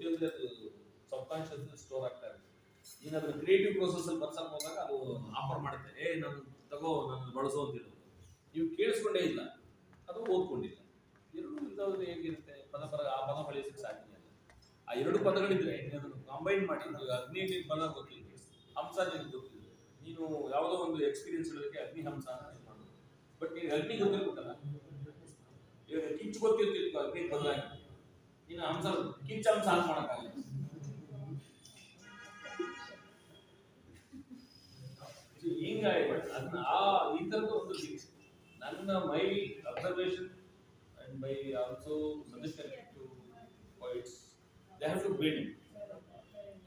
ಗೊತ್ತಿಲ್ಲದೆ ಅದು ಸ್ಟೋರ್ ಆಗ್ತಾ ಇರುತ್ತೆ. ಅದನ್ನ ಕ್ರಿಯೇಟಿವ್ ಪ್ರೋಸೆಸ್ ಅಲ್ಲಿ ಬರ್ಸಕ್ ಹೋದಾಗ ಅದು ಆಫರ್ ಮಾಡುತ್ತೆ. ಏ, ನಾನು ತಗೋ, ನಾನು ಬಳಸೋ ಅಂತ ಹೇಳೋದು ನೀವು ಕೇಳಿಸ್ಕೊಂಡೇ ಇಲ್ಲ. ಅದು ಓದ್ಕೊಂಡಿಲ್ಲ. ಎರಡು ಇಲ್ಲದವ್ರು ಹೇಗಿರುತ್ತೆ? ಪದ ಪದ, ಆ ಪದ ಬಳಸಕ್ಕೆ ಸಾಧ್ಯ ಇಲ್ಲ. ಆ ಎರಡು ಪದಗಳಿದ್ರೆ ನೀನು ಕಾಂಬೈನ್ ಮಾಡಿ ನಿಮಗೆ ಅಗ್ನಿ ಪದ ಗೊತ್ತಿಲ್ಲ ಹಂಸ ನಿಮಗೆ ಗೊತ್ತಿಲ್ಲ ನೀನು ಯಾವುದೋ ಒಂದು ಎಕ್ಸ್ಪೀರಿಯನ್ಸ್ ಇಡೋದಕ್ಕೆ ಅಗ್ನಿ, ಹಂಸ ಮಾಡೋದು ಬಟ್ ನೀನು ಅಗ್ನಿ ಗೊತ್ತಿರ್ಬೇಕಲ್ಲ? ಇವಾಗ ಕಿಚ್ಚು ಗೊತ್ತಿರ್ತಿತ್ತು, ಅಗ್ನಿ ಬದಲಾಗಿ ಇನ್ನು ಹಂಸ ಕಿಚ್ಚ ಹಂಸ ಹಾಕ್ ಮಾಡಕ್ಕಾಗಲಿ ಹಿಂಗಾಗಿ ಅದನ್ನ ಆ, ಈ ತರದ ಒಂದು ಫಿಕ್ಸ್ ನನ್ನ my observation and my also ಸಜೆಸ್ಟರ್ two points they have to build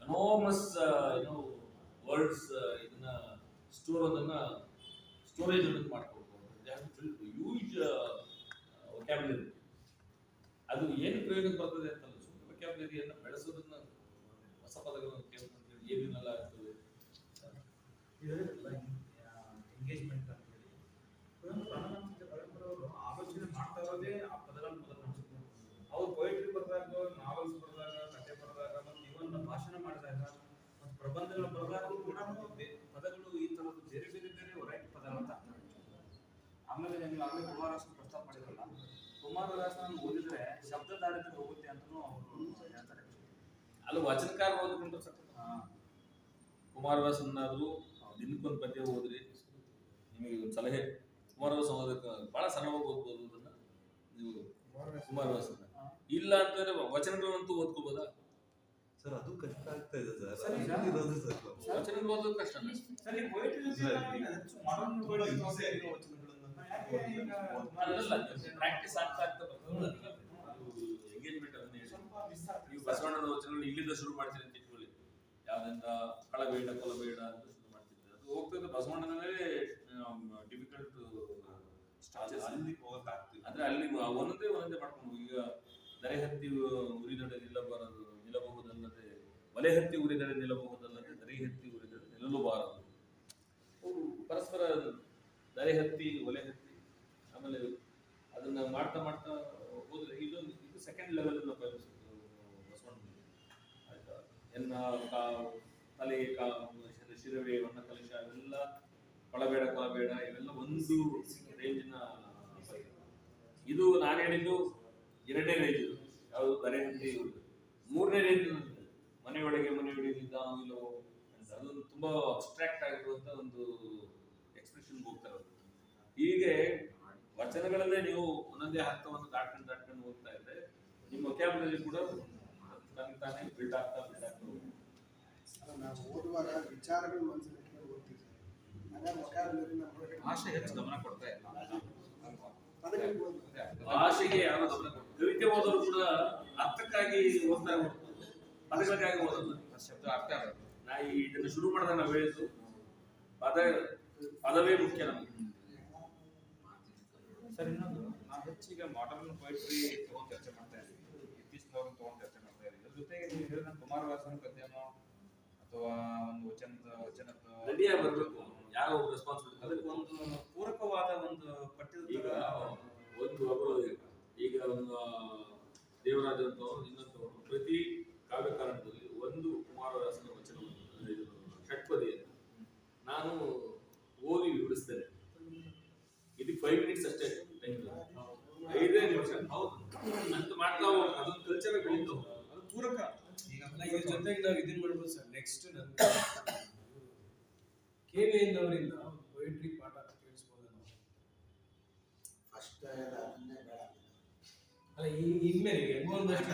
enormous ಏನೋ ವರ್ಡ್ಸ್ ಇದನ್ನ ಸ್ಟೋರ್ ಅದನ್ನ ಸ್ಟೋರೇಜ್ ಅನ್ನೋದು ಮಾಡ್ಕೊಬೋದು they have to build huge ಅದು ಏನು ಪ್ರಯೋಗಕ್ಕೆ ಬರ್ತದೆ ಅಂತಲ್ಲ ಸುಮ್ಮನೆ vocabulary-ಯನ್ನ ಬೆಳೆಸೋದನ್ನ ಹೊಸ ಪದಗಳನ್ನು ಕೇಳ್ಕೊಂಡು ಏನೇನೆಲ್ಲ ಆಗ್ತದೆ? ಎಂಗೇಜ್ಮೆಂಟ್ ಅಂತ ಹೇಳಿ. ಪರಂಪರೆಯವರು ಆಲೋಚನೆ ಮಾಡ್ತಾ ಇರೋದೇ ಆ ಪದಗಳನ್ನು ಮೊದಲು ಅವ್ರು ಪೊಯಿಟ್ರಿ ಬರೆದಾಗ ನಾವೆಲ್ಸ್ ಬರೆದಾಗ ಕಥೆ ಬರೆದಾಗ, ಮತ್ತು ಇವನ್ನ ಭಾಷಣ ಮಾಡಿದಾಗ, ಮತ್ತು ಪ್ರಬಂಧಗಳ ಬರೆದಾಗ ಕೂಡ ಪದಗಳು ಈ ಥರದ್ದು ಬೇರೆ ಬೇರೆ ಬೇರೆ ವೆರೈಟಿ ಪದಗಳು ಅಂತ ಆಮೇಲೆ ನೀವು ಆಗಲೇ ಕುಮಾರಸ್ವಾಮಿ ಪ್ರಸ್ತಾಪ ಮಾಡಿದ್ರಲ್ಲ ಕುಮಾರದಾಸನ ಓದಿದ್ರೆ ಶಬ್ದ ದಾರಿದ್ರೆ ಹೋಗುತ್ತೆ ಅಂತಲೂ ಅವರು ಹೇಳ್ತಾರೆ. ಅಲ್ಲಿ ವಚನಕಾರ ಓದ್ಕೊಂಡು. ಹಾ. ಕುಮಾರವ್ಯಾಸನಾದ್ರು ದಿನಕ್ಕೊಂದು ಪದ್ಯ ಓದ್ರಿ. ನಿಮಗೆ ಒಂದು ಸಲಹೆ. ಕುಮಾರವ್ಯಾಸ ಓದಕ್ಕೆ ಬಹಳ ಸರಳವಾಗಿ ಓದ್ಬೋದು ಅದನ್ನ ನೀವು ಕುಮಾರವ್ಯಾಸನ. ಇಲ್ಲ ಅಂತಂದ್ರೆ ವಚನಗಳಂತೂ ಓದ್ಕೋಬೋದಾ? ಸರ್ ಅದು ಕಷ್ಟ ಆಗ್ತಾ ಇದೆ ಸರ್. ಸರ್, ಈಗ- ಇರೋದು ಸರ್. ವಚನ ಓದೋದು ಕಷ್ಟ. ಸರ್ ಆಗ್ತಾ ಎಂಗೇಜ್ಮೆಂಟ್. ನೀವು ಬಸವಣ್ಣನ ವಚನಗಳು ಇಲ್ಲಿಂದ ಶುರು ಮಾಡ್ತೀರಿ ಅಂತ ಇಟ್ಕೊಳ್ಳಿ ಯಾವ್ದಿಂದ ಕಳಬೇಡ ಕೊಲಬೇಡ ಅಂತ ಶುರು ಮಾಡ್ತಿದ್ದೆ ಅದು ಹೋಗ್ತದೆ ಬಸವಣ್ಣನಲ್ಲೇ ಡಿಫಿಕಲ್ಟ್ ಸ್ಟಾಚಸ್ ಅಲ್ಲಿ ಹೋಗಕ್ಕಾಗ್ತಿಲ್ಲ ಅಂದ್ರೆ ಅಲ್ಲಿ ಒಂದೇ ಒಂದೇ ಮಾಡ್ಕೊಂಡು ಈಗ ದರೆ ಹತ್ತಿ ಉರಿದಡೆ ನಿಲ್ಲಬಾರದು ನಿಲ್ಲಬಹುದಲ್ಲದೆ ಒಲೆ ಹತ್ತಿ ಉರಿದಡೆ ನಿಲ್ಲಬಹುದಲ್ಲದೆ ದರಿ ಹತ್ತಿ ಉರಿದಡೆ ನಿಲ್ಲಬಾರದು ಅವು ಪರಸ್ಪರ ದರೆ ಹತ್ತಿ, ಒಲೆ ಹತ್ತಿ ಆಮೇಲೆ ಅದನ್ನ ಮಾಡ್ತಾ ಮಾಡ್ತಾ ಹೋದ್ರೆ ಇದೊಂದು ಇದು ಸೆಕೆಂಡ್ ಲೆವೆಲ್ ಬಸವಣ್ಣ ಆಯ್ತಾ? ಎನ್ನ ಕಾ, ತಲೆ ಶಿರ- ಶಿರವೆ ವನ್ನ ಕಲಶ, ಇವೆಲ್ಲ ಕೊಳಬೇಡ ಕೊಳಬೇಡ, ಇವೆಲ್ಲ ಒಂದು ರೇಂಜಿನ ಇದು ನಾನು ಹೇಳಿದ್ದು ಎರಡನೇ ರೇಂಜ್ ಯಾವುದು ಬರೆ ಹಂದಿ ಇವ್ರದ್ದು. ಮೂರನೇ ರೇಂಜ್ ಮನೆಯೊಳಗೆ ಮನೆಯೊಳಗೆ ಇದ್ದಾನೋ ಇಲ್ಲವೋ ಅಂತ. ಅದೊಂದು ತುಂಬಾ ಅಬ್ಸ್ಟ್ರಾಕ್ಟ್ ಆಗಿರುವಂತ ಒಂದು ಎಕ್ಸ್ಪ್ರೆಷನ್ ಹೋಗ್ತಾ ಇರೋದು. ವಚನಗಳಲ್ಲೇ ನೀವು ಒಂದೊಂದೇ ಹಂತವನ್ನು ದಾಟ್ಕೊಂಡು ದಾಟ್ಕೊಂಡು ಹೋಗ್ತಾ ಇದ್ರೆ ನಿಮ್ಮ ಕ್ಯಾಬ್ನಲ್ಲಿ ಕೂಡ ತನಗೆ ತಾನೇ ಬಿಲ್ಡ್ ಆಗ್ತಾ ಬಿಲ್ಡ್ ಆಗ್ತಾ ನಾವು ಓದುವಾಗ ವಿಚಾರಗಳು ಭಾಷೆ ಹೆಚ್ಚು ಗಮನ ಕೊಡ್ತಾ ಇಲ್ಲ. ಭಾಷೆಗೆ ಯಾರು ಗಮನ? ಕವಿತೆ ಓದೋರು ಕೂಡ ಅರ್ಥಕ್ಕಾಗಿ ಓದ್ತಾ ಇರ್ಬೋದು. ಪದಗಳಿಗಾಗಿ ಓದಲ್ಲ. ಶಬ್ದ ಅರ್ಥ ಆಗುತ್ತೆ ನಾ ಇದನ್ನು ಶುರು ಮಾಡಿದಾಗ ನಾವು ಹೇಳಿದ್ದು ಪದ ಪದವೇ ಮುಖ್ಯ ನಮಗೆ. ಸರ್ ಇನ್ನೊಂದು ನಾವು ಹೆಚ್ಚಿಗೆ ಮಾಡರ್ನ್ ಪೊಯಿಟ್ರಿ ತಗೊಂಡು ಚರ್ಚೆ ಮಾಡ್ತಾ ಇದ್ದೀವಿ. ಇತ್ತೀಚಿನವ್ರನ್ನ ತಗೊಂಡು ಚರ್ಚೆ ಮಾಡ್ತಾ ಇದ್ದೀವಿ. ಅದ್ರ ಜೊತೆಗೆ ನೀವು ಹೇಳಿದ ಕುಮಾರವ್ಯಾಸನ ಪದ್ಯನೋ ಅಥವಾ ಒಂದು ವಚನದ ವಚನದ ರೆಡಿಯಾಗಿ ಬರಬೇಕು. ಯಾರೋ ರೆಸ್ಪಾನ್ಸಿಬಿಲಿಟಿ ಅದಕ್ಕೆ ಒಂದು ಪೂರಕವಾದ ಒಂದು ಪಠ್ಯದ ಈಗ ಒಂದು ಒಬ್ಬರು ಈಗ ಒಂದು ದೇವರಾಜ ಅಂತ ಇನ್ನೊಂದು ಪ್ರತಿ ಕಾವ್ಯಕಾರಣದಲ್ಲಿ ಒಂದು ಕುಮಾರವ್ಯಾಸನ ವಚನವನ್ನು ಅಂದ್ರೆ ಇದು ಷಟ್ಪದಿಯನ್ನು ನಾನು ಓದಿ ವಿವರಿಸ್ತೇನೆ ಇದಕ್ಕೆ ಫೈವ್ ಮಿನಿಟ್ಸ್ ಅಷ್ಟೇ ಟೈಮ್ ಐದೇ ನಿಮಿಷ ಹೌದು ಅಂತ ಮಾಡ್ತಾ ಹೋಗಿ ಅದೊಂದು ಕಲ್ಚರ್ ಬೆಳೀತು ಅದು ಪೂರಕ ಈಗ ಅಲ್ಲ, ಇದ್ರ ಜೊತೆಗೆ ನಾವು ಇದನ್ನ ಮಾಡ್ಬೋದು ಸರ್. ನೆಕ್ಸ್ಟ್ ನನ್ ಕೆ ವಿ ಅವರಿಂದ ಪೊಯಿಟ್ರಿ ಪಾಠ ಕೇಳಿಸ್ಬೋದು ನಾವು? First ಅದನ್ನೇ ಬೇಡ. ಅಲ್ಲ ಇನ್ಮೇಲೆ ಒಂದಷ್ಟು